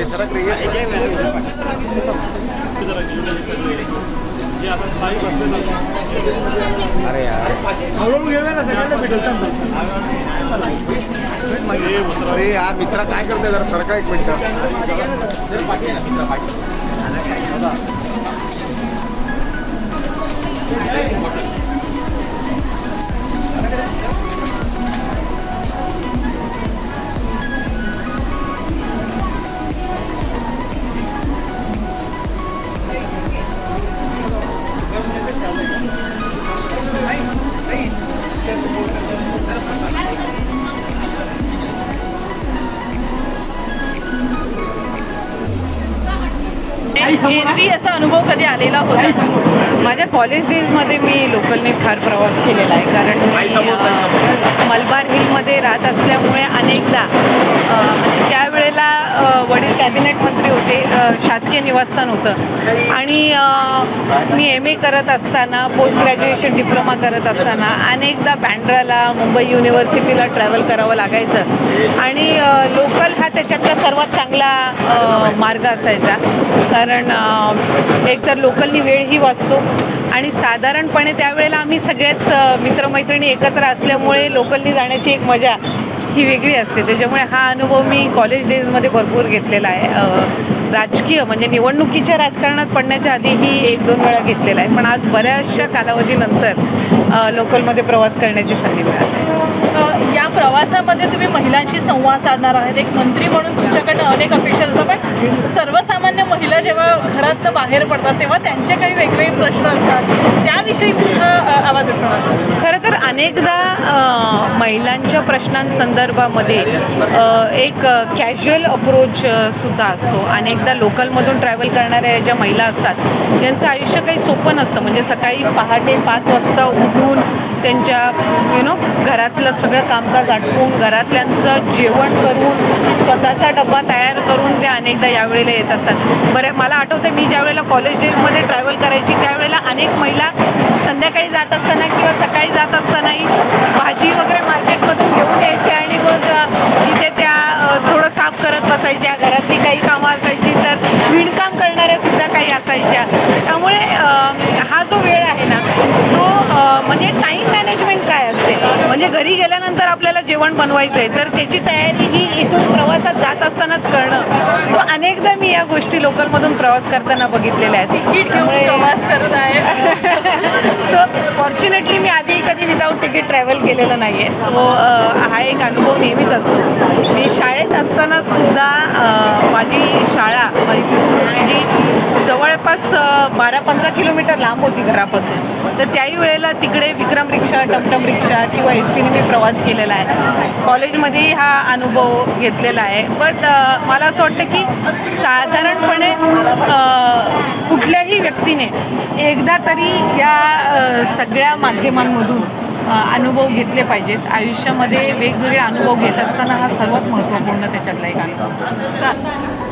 ते सर अरे यार अरे यार मित्रा काय करते जरा सरकार एक मिनिट. असा अनुभव कधी आलेला होता? माझ्या कॉलेज डेजमध्ये मी लोकलने फार प्रवास केलेला आहे. कारण मी, मलबार हिलमध्ये राहत असल्यामुळे अनेकदा म्हणजे त्यावेळेला वेळेला वडील कॅबिनेट मंत्री होते शासकीय निवासस्थान होतं. आणि मी एम ए करत असताना पोस्ट ग्रॅज्युएशन डिप्लोमा करत असताना अनेकदा बँड्राला मुंबई युनिव्हर्सिटीला ट्रॅव्हल करावं लागायचं. आणि लोकल हा त्याच्यातला सर्वात चांगला मार्ग असायचा. कारण एकतर लोकलनी वेळही वाचतो. आणि साधारणपणे त्यावेळेला आम्ही सगळ्याच मित्रमैत्रिणी एकत्र असल्यामुळे लोकलनी जाण्याची एक मजा ही वेगळी असते. त्याच्यामुळे हा अनुभव मी कॉलेज डेजमध्ये भरपूर घेतलेला आहे. राजकीय म्हणजे निवडणुकीच्या राजकारणात पडण्याच्या आधीही एक दोन वेळा घेतलेला आहे. पण आज बऱ्याचशा कालावधीनंतर लोकलमध्ये प्रवास करण्याची संधी मिळाली आहे. या प्रवासामध्ये तुम्ही महिलांशी संवाद साधणार आहात. एक मंत्री म्हणून तुमच्याकडनं अनेक अपेक्षा असतात पण सर्वसामान्य महिला जेव्हा घरात बाहेर पडतात तेव्हा त्यांचे काही वेगवेगळे प्रश्न असतात. त्याविषयी तुमचा आवाज उठवणार खरं तर अनेकदा महिलांच्या प्रश्नांसंदर्भामध्ये एक कॅज्युअल अप्रोच सुद्धा असतो. अनेकदा लोकलमधून ट्रॅव्हल करणाऱ्या ज्या महिला असतात त्यांचं आयुष्य काही सोपं नसतं. म्हणजे सकाळी पहाटे पाच वाजता उठून त्यांच्या यु नो घरातलं सगळं कामकाज आटपून घरातल्यांचं जेवण करून स्वतःचा डब्बा तयार करून ते अनेकदा यावेळेला येत असतात. बरं मला आठवतं मी ज्या वेळेला कॉलेज डेजमध्ये ट्रॅव्हल करायची त्यावेळेला अनेक महिला संध्याकाळी जात असताना किंवा सकाळी जात असतानाही भाजी वगैरे मार्केटमधून घेऊन यायची आणि मग तिथे त्या थोडं साफ करत बसायच्या घरातली काही कामं असायची तर विणकाम करणाऱ्या सुद्धा काही असायच्या. त्यामुळे हा जो वेळ आहे ना तो म्हणजे टाईम मॅनेजमेंट काय असते म्हणजे घरी गेल्यानंतर आपल्याला जेवण बनवायचं आहे तर त्याची तयारी ही इथून प्रवासात जात असतानाच करणं. तो अनेकदा मी या गोष्टी लोकलमधून प्रवास करताना बघितलेल्या आहेत. तिकीट त्यामुळे- प्रवास करत आहे. सो फॉर्च्युनेटली मी आधी कधी विदाऊट तिकीट ट्रॅव्हल केलेलं नाही आहे तो अ, हा एक अनुभव नेहमीच असतो. मी शाळेत असताना सुद्धा माझी शाळा माझी जी जवळपास बारा पंधरा किलोमीटर लांब होती घरापासून. तर त्याही वेळेला तिकडे विक्रम रिक्षा टमटम रिक्षा किंवा एस टीने मी प्रवास केलेला आहे. कॉलेजमध्ये हा अनुभव घेतलेला आहे. बट मला असं वाटतं की साधारणपणे कुठल्याही व्यक्तीने एकदा तरी या सगळ्या माध्यमांमधून अनुभव घेतले पाहिजेत. आयुष्यामध्ये वेगवेगळे अनुभव घेत असताना हा सर्वात महत्त्वपूर्ण त्याच्यातला एक अनुभव.